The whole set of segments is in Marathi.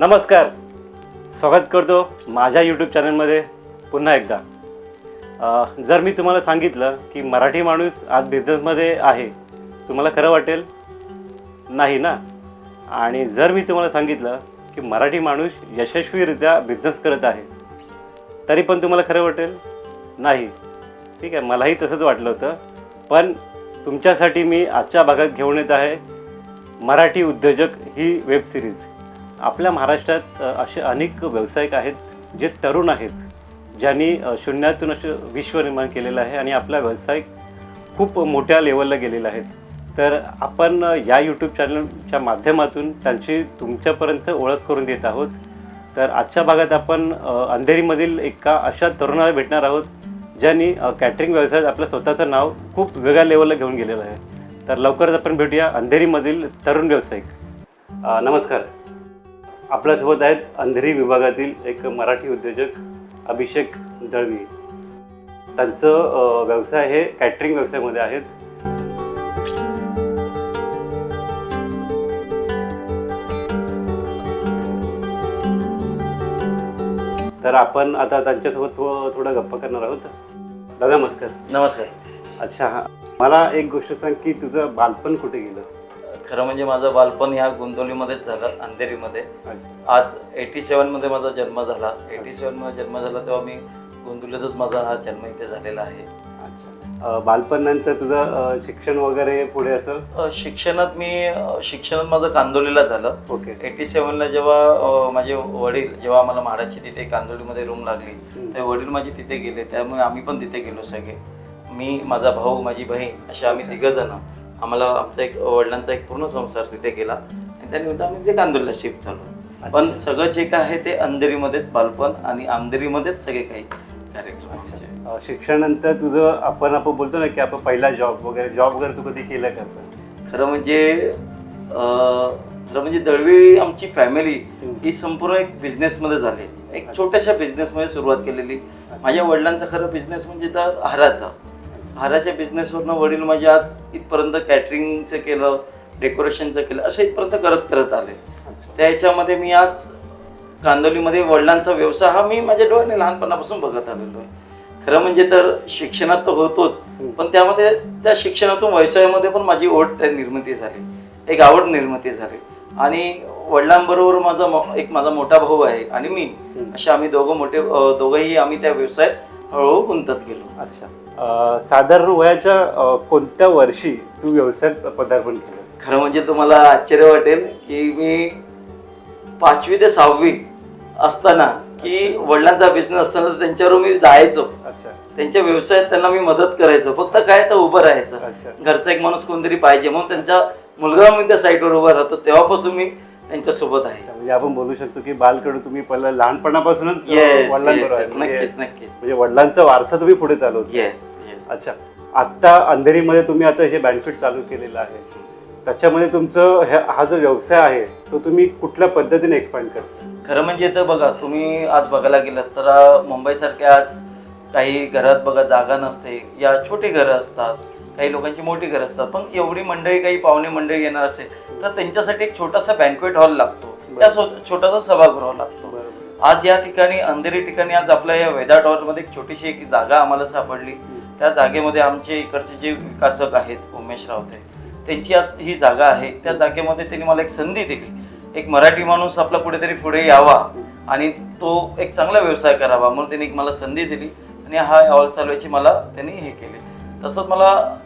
नमस्कार. स्वागत करतो माझ्या यूट्यूब चॅनलमध्ये पुन्हा एकदा. जर मी तुम्हाला सांगितलं की मराठी माणूस आज बिझनेसमध्ये आहे तुम्हाला खरं वाटेल? नाही ना? आणि जर मी तुम्हाला सांगितलं की मराठी माणूस यशस्वीरित्या बिझनेस करत आहे तरी पण तुम्हाला खरं वाटेल? नाही. ठीक आहे मलाही तसंच वाटलं होतं. पण तुमच्यासाठी मी आजच्या भागात घेऊन येत आहे मराठी उद्योजक ही वेब सिरीज आपल्या महाराष्ट्रात असे अनेक व्यावसायिक आहेत जे तरुण आहेत ज्यांनी शून्यातून असं विश्व निर्माण केलेलं आहे आणि आपला व्यवसाय खूप मोठ्या लेवलला गेलेला आहे. तर आपण या यूट्यूब चॅनलच्या माध्यमातून त्यांची तुमच्यापर्यंत ओळख करून देत आहोत. तर आजच्या भागात आपण अंधेरीमधील एका अशा तरुणाला भेटणार आहोत ज्यांनी कॅटरिंग व्यवसायात आपलं स्वतःचं नाव खूप वेगळ्या लेवलला घेऊन गेलेलं आहे. तर लवकरच आपण भेटूया अंधेरीमधील तरुण व्यावसायिक. नमस्कार. आपल्यासोबत आहेत अंधेरी विभागातील एक मराठी उद्योजक अभिषेक दळवी. त्यांचं व्यवसाय हे कॅटरिंग व्यवसायामध्ये आहेत. तर आपण आता त्यांच्यासोबत थो थोडं गप्पा करणार आहोत. दादा नमस्कार. नमस्कार. अच्छा हा. मला एक गोष्ट सांग की तुझं बालपण कुठे गेलं? खरं म्हणजे माझं बालपण ह्या गुंतवलीमध्येच झालं अंधेरीमध्ये. आज एटी सेवनमध्ये माझा जन्म झाला. एटी सेवनमध्ये जन्म झाला तेव्हा मी गुंतवलीतच माझा हा जन्म इथे झालेला आहे. अच्छा. अ, बालपणानंतर तुझं शिक्षण वगैरे पुढे असं शिक्षणात मी शिक्षणात माझं कांदोलीला झालं. ओके. एटी सेवनला जेव्हा माझे वडील जेव्हा आम्हाला म्हाडाची तिथे कांदोलीमध्ये रूम लागली तेव्हा वडील माझे तिथे गेले. त्यामुळे आम्ही पण तिथे गेलो सगळे. मी माझा भाऊ माझी बहीण असे आम्ही तिघ जण आम्हाला आमचा एक वडिलांचा एक पूर्ण संसार तिथे गेला. आणि त्यानिमित्त आम्ही तिथे कांदोलीला शिफ्ट झालो पण. सगळं जे काय आहे ते अंधेरीमध्येच बालपण आणि अंधेरीमध्येच सगळे काही कार्यक्रम शिक्षणानंतर तुझं आपण आपण बोलतो ना की आपण पहिला जॉब वगैरे जॉब वगैरे तू कधी केलं का? खरं म्हणजे खरं म्हणजे दळवी आमची फॅमिली ही संपूर्ण एक बिझनेसमध्ये झाली. एक छोट्याशा बिझनेसमध्ये सुरुवात केलेली. माझ्या वडिलांचा खरं बिझनेस म्हणजे तर हाराचा. हाराच्या बिझनेसवरनं वडील माझे आज इथपर्यंत कॅटरिंगचं केलं डेकोरेशनचं केलं असं इथपर्यंत करत करत आले. त्या ह्याच्यामध्ये मी आज कांदोलीमध्ये वडिलांचा व्यवसाय हा मी माझ्या डोळ्याने लहानपणापासून बघत आलेलो आहे. खरं म्हणजे तर शिक्षणात तर होतोच पण त्यामध्ये त्या शिक्षणातून व्यवसायामध्ये पण माझी ओढ त्या निर्मिती झाली. एक आवड निर्मिती झाली. आणि वडिलांबरोबर माझा एक माझा मोठा भाऊ आहे आणि मी. असे आम्ही दोघं मोठे दोघंही आम्ही त्या व्यवसायात हळूहळू गुंतत गेलो. अच्छा. साधारण वयाच्या कोणत्या वर्षी तू व्यवसायात पदार्पण केलं खरं म्हणजे तुम्हाला आश्चर्य वाटेल की मी पाचवी ते सहावी असताना की वडिलांचा बिझनेस असताना त्यांच्यावर मी जायचो. अच्छा. त्यांच्या व्यवसायात त्यांना मी मदत करायचो. फक्त काय तर उभं राहायचं. अच्छा. घरचा एक माणूस कोणतरी पाहिजे म्हणून त्यांचा मुलगा मी त्या साईटवर उभा राहतो. तेव्हापासून मी त्यांच्यासोबत आहे. म्हणजे आपण बोलू शकतो की बालकडे तुम्ही पहिला लहानपणापासूनच वडिलांबरोबर आहे. म्हणजे नक्कीच नक्कीच. म्हणजे वडिलांचा वारसा तुम्ही पुढे चालवतो. येस येस अच्छा आत्ता अंधेरीमध्ये तुम्ही आता हे बँकवेट चालू केलेलं आहे. त्याच्यामध्ये तुमचं हे- हा जो व्यवसाय आहे तो तुम्ही कुठल्या पद्धतीने एक्सपांड करता? खरं म्हणजे तर बघा तुम्ही आज बघायला गेलात तर अं, मुंबईसारख्या आज काही घरात बघा जागा नसते. या छोटी घरं असतात. काही लोकांची मोठी घरं असतात. पण एवढी मंडळी काही पाहुणे मंडळी येणार असेल तर त्यांच्यासाठी एक छोटासा बँकवेट हॉल लागतो. त्या सो- छोटासा सभागृह लागतो. आज या ठिकाणी अंधेरी ठिकाणी आज आपल्या या वेदा टॉवरमध्ये एक छोटीशी एक जागा आम्हाला सापडली. त्या जागेमध्ये आमचे इकडचे जे विकासक आहेत उमेश रावते त्यांची आज ही जागा आहे. त्या जागेमध्ये त्यांनी मला एक संधी दिली. एक मराठी माणूस आपला कुठेतरी पुढे यावा आणि तो एक चांगला व्यवसाय करावा म्हणून त्यांनी एक मला संधी दिली आणि हा हॉल चालवायची मला त्यांनी हे केले. तसंच मला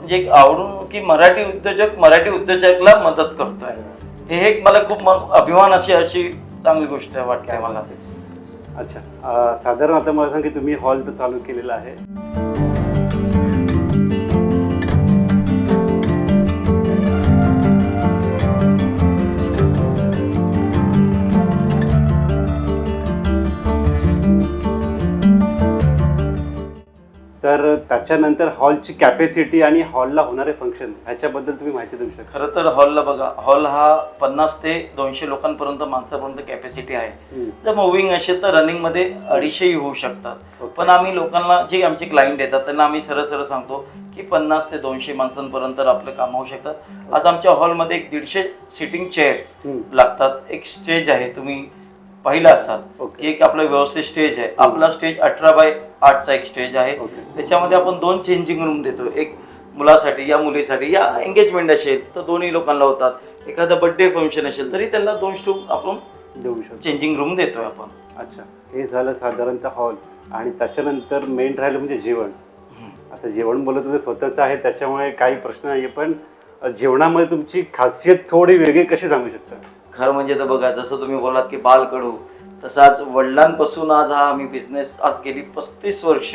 म्हणजे एक आवडून की मराठी उद्योजक मराठी उद्योजकला मदत करतोय. हे एक मला खूप अभिमान अशी अशी चांगली गोष्ट वाटते मला अच्छा. अ, साधारण आता मला सांग की तुम्ही हॉल तर चालू केलेला आहे. त्याच्यानंतर हॉलची कॅपॅसिटी आणि हॉलला होणारे फंक्शन ह्याच्याबद्दल तुम्ही माहिती देऊ शकता खरं तर हॉलला बघा हॉल हा पन्नास ते दोनशे लोकांपर्यंत माणसापर्यंत कॅपॅसिटी आहे. जर मुव्हिंग असेल तर रनिंगमध्ये अडीचशेही होऊ शकतात. पण आम्ही लोकांना जे आमचे क्लायंट येतात त्यांना आम्ही सरळ सरळ सांगतो की पन्नास ते दोनशे माणसांपर्यंत आपलं काम होऊ शकतात आज आमच्या हॉलमध्ये एक दीडशे सिटिंग चेअर्स. लागतात एक स्टेज आहे तुम्ही पाहिलं असाल. की एक आपलं व्यवस्थित स्टेज आहे. आपला स्टेज अठरा बाय आठचा एक स्टेज आहे. त्याच्यामध्ये आपण दोन चेंजिंग रूम देतो. एक मुलासाठी या मुलीसाठी या एंगेजमेंट असेल तर दोन्ही लोकांना होतात. एखादा बर्थडे फंक्शन असेल तरी त्यांना दोन स्टूम आपण देऊ शकतो. चेंजिंग रूम देतोय आपण. अच्छा. हे झालं साधारणतः हॉल आणि त्याच्यानंतर मेन राहिलं म्हणजे जेवण. आता जेवण बोलत होते स्वतःचं आहे त्याच्यामुळे काही प्रश्न नाही पण जेवणामध्ये तुमची खासियत थोडी वेगळी कशी सांगू शकता खरं म्हणजे तर बघा जसं तुम्ही बोलात की बाल कडू तसं आज वडिलांपासून आज हा आम्ही बिझनेस आज गेली पस्तीस वर्ष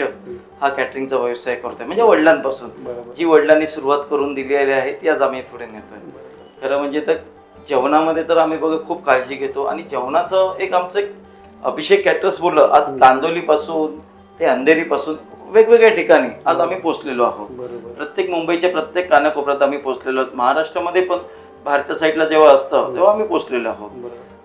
हा कॅटरिंगचा व्यवसाय करतोय. म्हणजे वडिलांपासून. जी वडिलांनी सुरुवात करून दिलेली आहे ती आज आम्ही पुढे नेतोय. खरं म्हणजे तर जेवणामध्ये तर आम्ही बघा खूप काळजी घेतो. आणि जेवणाचं एक आमचं एक अभिषेक कॅटरर्स बोललं आज कांदोलीपासून ते अंधेरीपासून वेगवेगळ्या ठिकाणी आज आम्ही पोचलेलो आहोत. प्रत्येक मुंबईच्या प्रत्येक कानाकोपऱ्यात आम्ही पोचलेलो आहोत. महाराष्ट्रामध्ये पण बाहेरच्या साईडला जेव्हा असतं तेव्हा आम्ही पोचलेलो आहोत.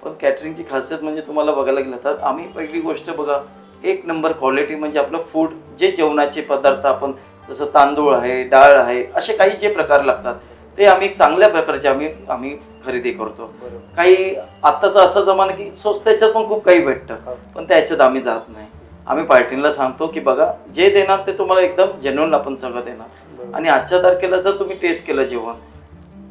पण कॅटरिंगची खासियत म्हणजे तुम्हाला बघायला गेलं तर आम्ही पहिली गोष्ट बघा एक नंबर क्वालिटी म्हणजे आपलं फूड जे जेवणाचे पदार्थ आपण जसं तांदूळ आहे डाळ आहे असे काही जे प्रकार लागतात ते आम्ही चांगल्या प्रकारचे आम्ही आम्ही खरेदी करतो. काही आत्ताचा असा जमाना की स्वस्त याच्यात पण खूप काही भेटतं पण त्याच्यात आम्ही जात नाही. आम्ही पार्टीला सांगतो की बघा जे देणार ते तुम्हाला एकदम जेन्युन आपण सगळं देणार. आणि आजच्या तारखेला जर तुम्ही टेस्ट केलं जेवण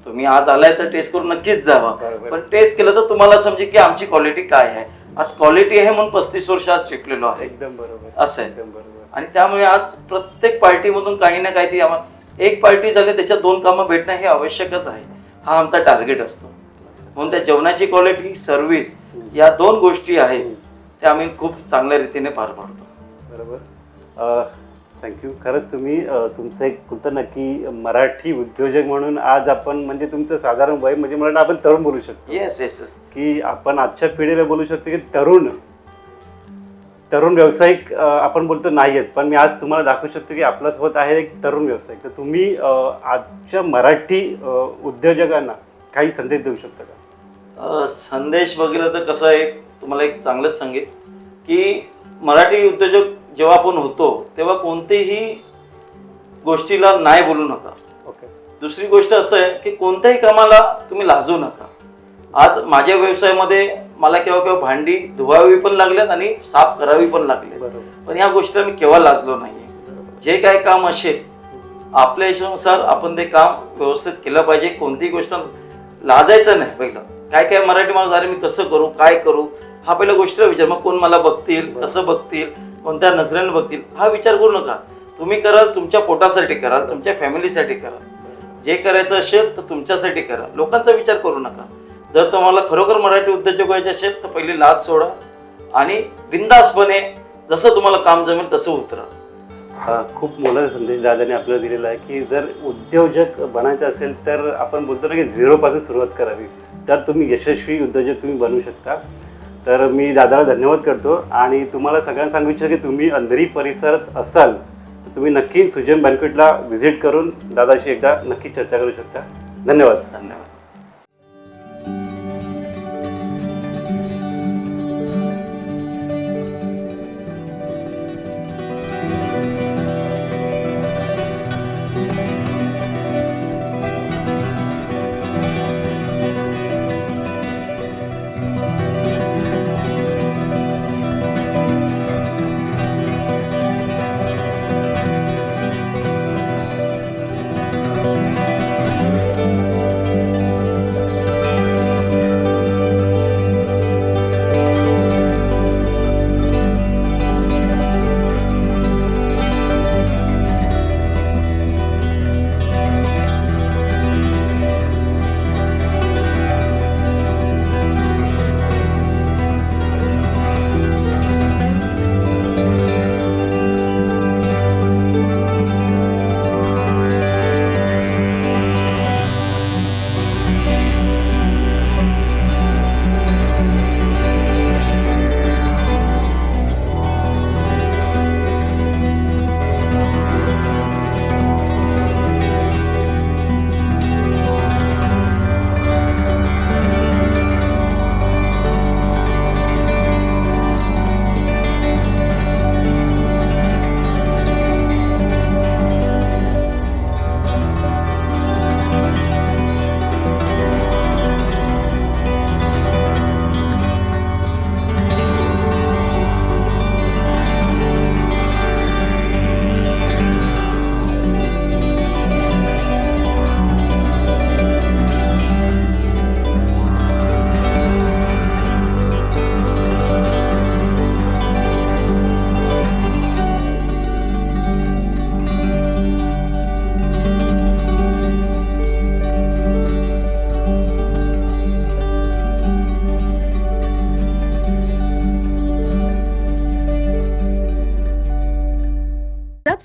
तुम्ही आज आलाय तर टेस्ट करून नक्कीच जावा. पण टेस्ट केलं तर तुम्हाला समजेल की आमची क्वालिटी काय आहे. आज क्वालिटी आहे म्हणून पस्तीस वर्ष आज टिकलेलो आहे. एकदम बरोबर. असं आहे. एकदम बरोबर. आणि त्यामुळे आज प्रत्येक पार्टीमधून काही ना काहीतरी आम्हाला एक पार्टी झाली त्याच्यात दोन कामं भेटणं हे आवश्यकच आहे. हा आमचा टार्गेट असतो. म्हणून त्या जेवणाची क्वालिटी सर्व्हिस या दोन गोष्टी आहेत त्या आम्ही खूप चांगल्या रीतीने पार पाडतो. बरोबर. थँक्यू खरंच तुम्ही तुमचं एक कुठं नक्की मराठी उद्योजक म्हणून आज आपण म्हणजे तुमचं साधारण वय म्हणजे मला आपण तरुण बोलू शकतो. येस येस येस की आपण आजच्या पिढीला बोलू शकतो की तरुण तरुण व्यावसायिक आपण बोलतो नाही आहेत पण मी आज तुम्हाला दाखवू शकतो की आपल्यासोबत आहे एक तरुण व्यावसायिक. तर तुम्ही आजच्या मराठी उद्योजकांना काही संदेश देऊ शकता का? संदेश बघितलं तर कसं आहे तुम्हाला एक चांगलंच सांगेल की मराठी उद्योजक जेव्हा आपण होतो तेव्हा कोणतेही गोष्टीला नाही बोलू नका. ओके. दुसरी गोष्ट असं आहे की कोणत्याही कामाला तुम्ही लाजू नका. आज माझ्या व्यवसायामध्ये मला केव्हा केव्हा भांडी धुवावी पण लागल्यात आणि साफ करावी पण लागले पण या गोष्टीला मी केव्हा लाजलो नाहीये. जे काय काम असेल आपल्या हिशोबानुसार आपण ते काम व्यवस्थित केलं पाहिजे. कोणतीही गोष्ट लाजायचं नाही पहिलं. काय काय मराठी माणूस अरे मी कसं करू? काय करू? हा पहिल्या गोष्टीला विचार. मग कोण मला बघतील कसं बघतील? कोणत्या नजरेने बघतील हा विचार करू नका. तुम्ही कराल तुमच्या पोटासाठी कराल तुमच्या फॅमिलीसाठी कराल. जे करायचं असेल तर तुमच्यासाठी करा. लोकांचा विचार करू नका. जर तुम्हाला खरोखर मराठी उद्योजक व्हायचे असेल तर पहिली लाज सोडा आणि बिंदासपणे जसं तुम्हाला काम जमेल तसं उतरा. हा खूप मोलाचा संदेश दादाने आपल्याला दिलेला आहे की जर उद्योजक बनायचं असेल तर आपण बोलतो ना की झिरोपासून सुरुवात करावी. तर तुम्ही यशस्वी उद्योजक तुम्ही बनू शकता. तर मी दादाला धन्यवाद करतो आणि तुम्हाला सगळ्यांना सांगू इच्छितो की तुम्ही अंधेरी परिसरात असाल तर तुम्ही नक्की सुजन बँकेटला व्हिजिट करून दादाशी एकदा नक्की चर्चा करू शकता. धन्यवाद. धन्यवाद.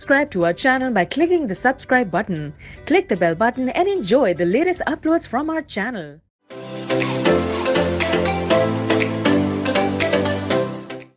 Subscribe to our channel by clicking the subscribe button. Click the bell button and enjoy the latest uploads from our channel.